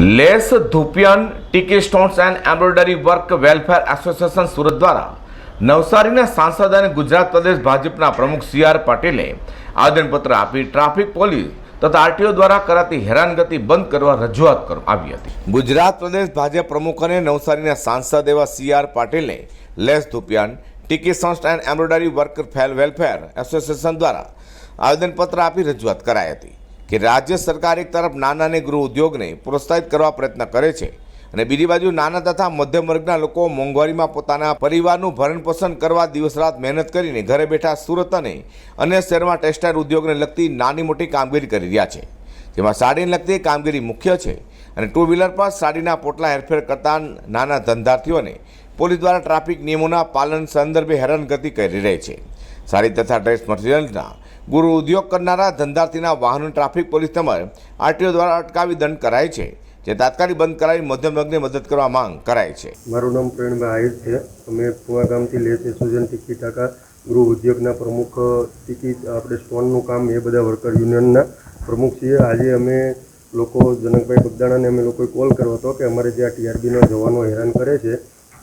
Lace dupion, tikki stones and embroidery work welfare association Surat દ્વારા નવસારીના સાંસદ અને ગુજરાત પ્રદેશ ભાજપના પ્રમુખ સી આર પાટીલે આવેદનપત્ર આપી ટ્રાફિક પોલીસ તથા આરટીઓ દ્વારા કરાતી હેરાનગતિ બંધ કરવા રજૂઆત કરવામાં આવી હતી. ગુજરાત પ્રદેશ ભાજપ પ્રમુખ અને નવસારીના સાંસદ એવા સી આર પાટીલે lace dupion, tikki stones and embroidery work welfare association દ્વારા આવેદનપત્ર આપી રજૂઆત કરાઈ હતી. કે રાજ્ય સરકાર એક તરફ નાના અને ગૃહ ઉદ્યોગને પ્રોત્સાહિત કરવા પ્રયત્ન કરે છે અને બીજી બાજુ નાના તથા મધ્યમ વર્ગના લોકો મોંઘવારીમાં પોતાના પરિવારનું ભરણ પોષણ કરવા દિવસ રાત મહેનત કરીને ઘરે બેઠા સુરત અને અન્ય શહેરમાં ટેક્સટાઇલ ઉદ્યોગને લગતી નાની મોટી કામગીરી કરી રહ્યા છે. જેમાં સાડીને લગતી કામગીરી મુખ્ય છે અને ટુ વ્હીલર પર સાડીના પોટલા હેરફેર કરતા નાના ધંધાર્થીઓને પોલીસ દ્વારા ટ્રાફિક નિયમોના પાલન સંદર્ભે હેરાનગતિ કરી રહી છે. સાડી તથા ડ્રેસ મટીરિયલના ગુરુ ઉદ્યોગ કરનારા ધંધાર્થીના વાહનો ટ્રાફિક પોલીસ તેમજ આરટીઓ દ્વારા અટકાવી દંડ કરાય છે, જે તાત્કાલિક બંધ કરાવી મધ્યમ વર્ગને મદદ કરવા માંગ કરાય છે. મારું નામ પ્રવીણભાઈ આહિર છે. અમે પુવા ગામથી લે છે સુજન ટિકી ટાકા ગૃહ ઉદ્યોગના પ્રમુખ ટિકી આપણે સ્ટોનનું કામ એ બધા વર્કર યુનિયનના પ્રમુખ છીએ. આજે અમે લોકો જનકભાઈ બગદાણાને અમે લોકોએ કોલ કર્યો હતો કે અમારે જે આ ટીઆરબીના જવાનો હેરાન કરે છે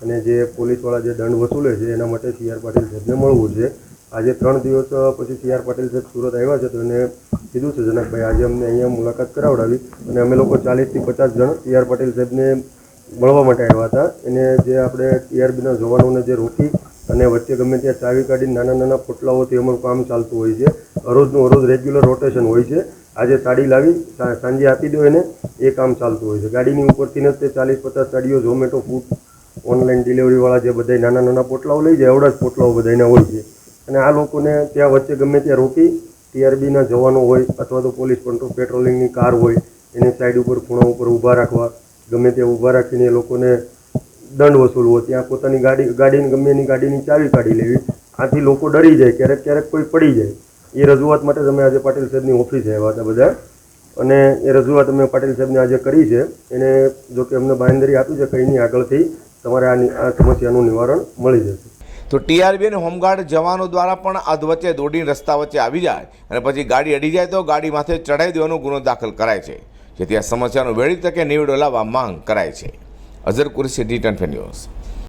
અને જે પોલીસવાળા જે દંડ વસૂલે છે, એના માટે સીઆર પાટીલ સાહેબને મળવું છે. આજે ત્રણ દિવસ પછી સી આર પાટીલ સાહેબ સુરત આવ્યા છે તો એને કીધું છે જનકભાઈ આજે અમને અહીંયા મુલાકાત કરાવડાવી. અને અમે લોકો ચાલીસથી પચાસ જણ સી આર પાટીલ સાહેબને મળવા માટે આવ્યા હતા. એને જે આપણે ટીઆરબીના જવાનોને જે રોકી અને વચ્ચે ગમે ત્યાં ચાવી કાઢીને નાના નાના પોટલાઓથી અમારું કામ ચાલતું હોય છે. અરોજનું અરોજ રેગ્યુલર રોટેશન હોય છે. આજે સાડી લાવી સાંજે આપી દો એને, એ કામ ચાલતું હોય છે. ગાડીની ઉપરથી જ તે ચાલીસ પચાસ સાડીઓ, ઝોમેટો ફૂડ ઓનલાઈન ડિલિવરીવાળા જે બધા નાના નાના પોટલાઓ લઈ જાય એવડા જ પોટલાઓ બધાના હોય છે. અને આ લોકોને ત્યાં વચ્ચે ગમે ત્યાં રોકી ટીઆરબીના જવાનો હોય અથવા તો પોલીસ કંટ્રોલ પેટ્રોલિંગની કાર હોય, એની સાઈડ ઉપર ખૂણા ઉપર ઊભા રાખવા, ગમે ત્યાં ઊભા રાખીને એ લોકોને દંડ વસૂલવો, ત્યાં પોતાની ગાડી, ગાડીની ગમે એની ગાડીની ચાવી કાઢી લેવી, આથી લોકો ડરી જાય, ક્યારેક ક્યારેક કોઈ પડી જાય. એ રજૂઆત માટે તમે આજે પાટીલ સાહેબની ઓફિસે આવ્યા હતા બધા. અને એ રજૂઆત અમે પાટીલ સાહેબને આજે કરી છે. એને જોકે અમને બાંયંદરી આપી છે કંઈ નહીં આગળથી તમારે આ સમસ્યાનું નિવારણ મળી જશે. તો ટીઆરબી અને હોમગાર્ડ જવાનો દ્વારા પણ અધ વચ્ચે દોડીને રસ્તા વચ્ચે આવી જાય અને પછી ગાડી અડી જાય તો ગાડી માથે ચડાવી દેવાનો ગુનો દાખલ કરાય છે, જેથી આ સમસ્યાનો વેળી તકે નિવેડો લાવવા માંગ કરાય છે. Azhar Qureshi, D news.